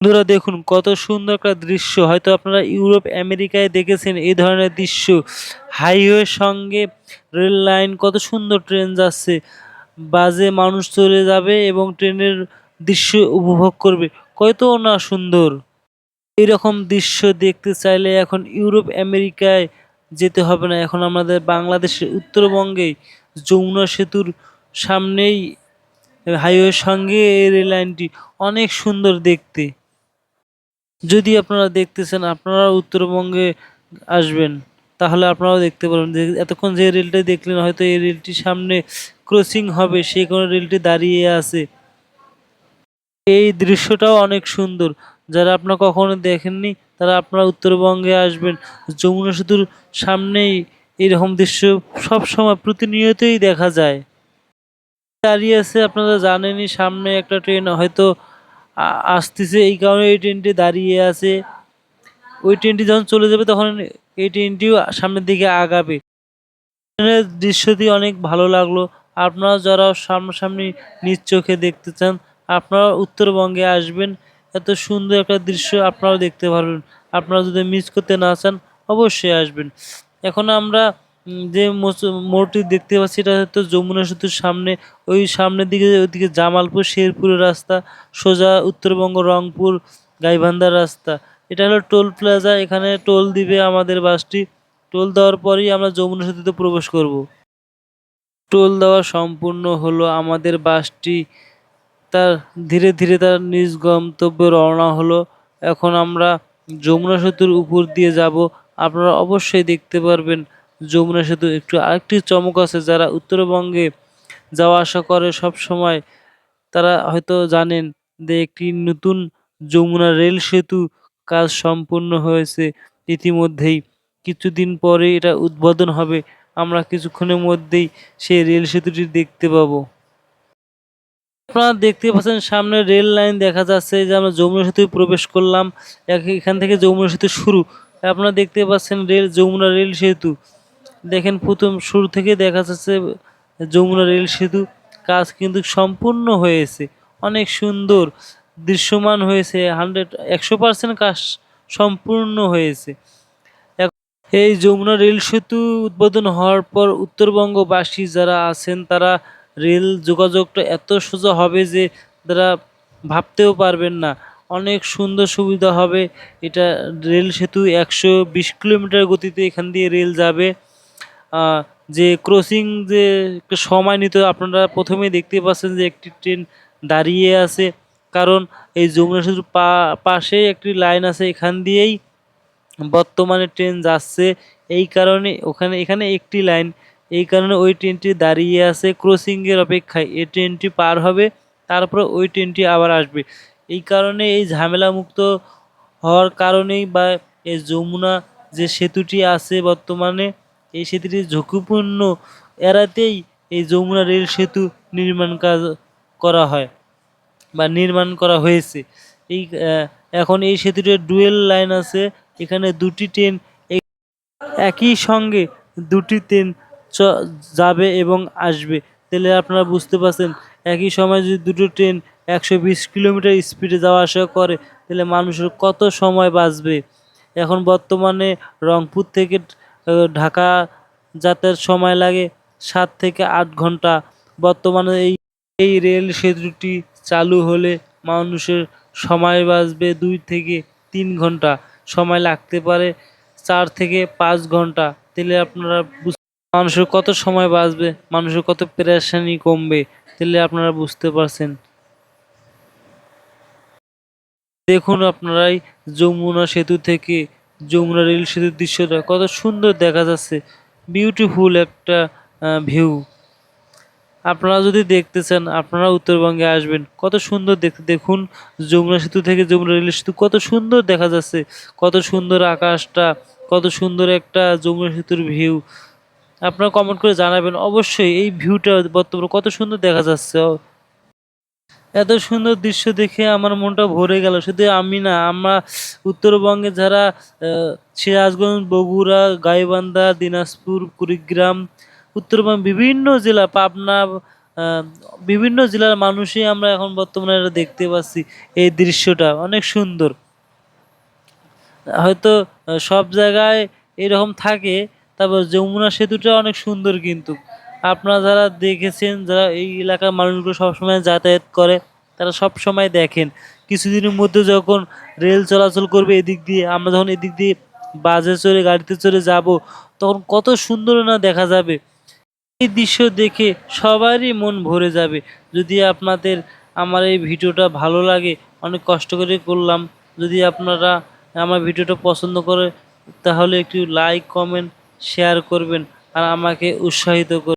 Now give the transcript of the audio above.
বন্ধুরা দেখুন, কত সুন্দর একটা দৃশ্য। হয়তো আপনারা ইউরোপ, আমেরিকায় দেখেছেন এই ধরনের দৃশ্য। হাইওয়ের সঙ্গে রেল লাইন, কত সুন্দর ট্রেন যাচ্ছে। বাজে মানুষ চলে যাবে এবং ট্রেনের দৃশ্য উপভোগ করবে। কত না সুন্দর। এরকম দৃশ্য দেখতে চাইলে এখন ইউরোপ, আমেরিকায় যেতে হবে না। এখন আমাদের বাংলাদেশের উত্তরবঙ্গে যমুনা সেতুর সামনেই হাইওয়ের সঙ্গে এই রেল লাইনটি অনেক সুন্দর দেখতে। যদি আপনারা দেখতেছেন, আপনারা উত্তরবঙ্গে আসবেন, তাহলে আপনারাও দেখতে পারবেন। এতক্ষণ যে রেলটা দেখলেন, হয়তো এই রেলটির সামনে ক্রসিং হবে, সেই কারণে রেলটি দাঁড়িয়ে আছে। এই দৃশ্যটাও অনেক সুন্দর। যারা আপনারা কখনো দেখেননি, তারা আপনারা উত্তরবঙ্গে আসবেন। যমুনা সেতুর সামনেই এরকম দৃশ্য সব সময় প্রতিনিয়তই দেখা যায়। দাঁড়িয়ে আছে, আপনারা জানেনই, সামনে একটা ট্রেন হয়তো আসতেছে, এই কারণে এই ট্রেনটি দাঁড়িয়ে আছে। ওই ট্রেনটি যখন চলে যাবে, তখন এই ট্রেনটিও সামনের দিকে আগাবে। ট্রেনের দৃশ্যটি অনেক ভালো লাগল। আপনারা যারা সামনাসামনি নিজ চোখে দেখতে চান, আপনারা উত্তরবঙ্গে আসবেন। এত সুন্দর একটা দৃশ্য আপনারাও দেখতে পারবেন। আপনারা যদি মিস করতে না চান, অবশ্যই আসবেন। এখন আমরা যে মোড়টি দেখতে পাচ্ছি এটা হয়তো যমুনা সেতুর সামনে, ওই সামনের দিকে, ওইদিকে জামালপুর, শেরপুরের রাস্তা, সোজা উত্তরবঙ্গ, রংপুর, গাইবান্ধার রাস্তা। এটা হলো টোল প্লাজা, এখানে টোল দিবে আমাদের বাসটি। টোল দেওয়ার পরেই আমরা যমুনা সেতুতে প্রবেশ করব। টোল দেওয়া সম্পূর্ণ হলো আমাদের বাসটি। তার ধীরে ধীরে তার নিজ গন্তব্যে রওনা হলো। এখন আমরা যমুনা সেতুর উপর দিয়ে যাব। আপনারা অবশ্যই দেখতে পারবেন যমুনা সেতু একটু আরেকটি চমক আছে, যারা উত্তরবঙ্গে যাওয়া আসা করে সব সময়, তারা হয়তো জানেন যে একটি নতুন যমুনা রেল সেতু কাজ সম্পূর্ণ হয়েছে। ইতিমধ্যেই কিছুদিন পরে এটা উদ্বোধন হবে। আমরা কিছুক্ষণের মধ্যেই সেই রেল সেতুটি দেখতে পাবো। আপনারা দেখতে পাচ্ছেন সামনে রেল লাইন দেখা যাচ্ছে যে আমরা যমুনা সেতু প্রবেশ করলাম। এখান থেকে যমুনা সেতু শুরু। আপনারা দেখতে পাচ্ছেন রেল, যমুনা রেল সেতু। দেখেন প্রথম শুরু থেকে দেখা যাচ্ছে যমুনা রেল সেতু, কাজ কিন্তু সম্পূর্ণ হয়েছে, অনেক সুন্দর দৃশ্যমান হয়েছে হান্ড্রেড একশো পার্সেন্ট কাজ সম্পূর্ণ হয়েছে। এই যমুনা রেল সেতু উদ্বোধন হওয়ার পর উত্তরবঙ্গবাসী যারা আছেন, তারা রেল যোগাযোগটা এত সোজা হবে যে তারা ভাবতেও পারবেন না। অনেক সুন্দর সুবিধা হবে, এটা রেল সেতু একশো বিশ কিলোমিটার গতিতে এখান দিয়ে রেল যাবে। যে ক্রসিং যে সময় নিত আপনারা প্রথমেই দেখতে পাচ্ছেন যে একটি ট্রেন দাঁড়িয়ে আছে। কারণ এই যমুনা সেতুর পা, পাশেই একটি লাইন আছে, এখান দিয়েই বর্তমানে ট্রেন যাচ্ছে। এই কারণে ওখানে, এখানে একটি লাইন এই কারণে ওই ট্রেনটি দাঁড়িয়ে আছে। ক্রসিংয়ের অপেক্ষায় এই ট্রেনটি পার হবে, তারপর ওই ট্রেনটি আবার আসবে। এই কারণে এই ঝামেলা মুক্ত হওয়ার কারণেই বা এই যমুনা যে সেতুটি আছে বর্তমানে এই সেতুটি ঝুঁকিপূর্ণ এড়াতেই এই যমুনা রেল সেতু নির্মাণ কাজ করা হয় বা নির্মাণ করা হয়েছে। এই এখন এই সেতুটির ডুয়েল লাইন আছে। এখানে দুটি ট্রেন একই সঙ্গে দুটি ট্রেন যাবে এবং আসবে। তাহলে আপনারা বুঝতে পারছেন, একই সময় যদি দুটো ট্রেন একশো বিশ কিলোমিটার স্পিডে যাওয়া আসা করে, তাহলে মানুষের কত সময় বাঁচবে? এখন বর্তমানে রংপুর থেকে ঢাকা যাতায়াত সময় লাগে সাত থেকে আট ঘণ্টা। বর্তমানে এই এই রেল সেতুটি চালু হলে মানুষের সময় বাঁচবে দুই থেকে তিন ঘণ্টা। সময় লাগতে পারে চার থেকে পাঁচ ঘণ্টা। তাহলে আপনারা মানুষের কত সময় বাঁচবে, মানুষের কত পেরেশানি কমবে, তাহলে আপনারা বুঝতে পারছেন। দেখুন আপনারাই যমুনা সেতু থেকে যমুনা রেল সেতুর দৃশ্যটা কত সুন্দর দেখা যাচ্ছে। বিউটিফুল একটা ভিউ আপনারা যদি দেখতে চান, আপনারা উত্তরবঙ্গে আসবেন। কত সুন্দর দেখতে দেখুন যমুনা সেতু থেকে যমুনা রেল সেতু কত সুন্দর দেখা যাচ্ছে। কত সুন্দর আকাশটা, কত সুন্দর একটা যমুনা সেতুর ভিউ আপনারা কমেন্ট করে জানাবেন। অবশ্যই এই ভিউটা বর্তমানে কত সুন্দর দেখা যাচ্ছে। এত সুন্দর দৃশ্য দেখে আমার মনটা ভরে গেল। শুধু আমি না, আমরা উত্তরবঙ্গে যারা সিরাজগঞ্জ, বগুড়া, গাইবান্ধা, দিনাজপুর, কুড়িগ্রাম, উত্তরবঙ্গ, বিভিন্ন জেলা, পাবনা বিভিন্ন জেলার মানুষই আমরা এখন বর্তমানে এটা দেখতে পাচ্ছি এই দৃশ্যটা। অনেক সুন্দর। হয়তো সব জায়গায় এরকম থাকে, তারপর যমুনা সেতুটা অনেক সুন্দর কিন্তু। আপনারা যারা দেখেছেন, যারা এই এলাকার মানুষগুলো সবসময় যাতায়াত করে, তারা সব সময় দেখেন। কিছুদিনের মধ্যে যখন রেল চলাচল করবে এদিক দিয়ে, আমরা যখন এদিক দিয়ে বাসে চড়ে, গাড়িতে চড়ে যাব, তখন কত সুন্দর না দেখা যাবে। এই দৃশ্য দেখে সবারই মন ভরে যাবে। যদি আপনাদের আমার এই ভিডিওটা ভালো লাগে, অনেক কষ্ট করে করলাম, যদি আপনারা আমার ভিডিওটা পছন্দ করে, তাহলে একটু লাইক কমেন্ট শেয়ার করবেন, আর আমাকে উৎসাহিত করবেন।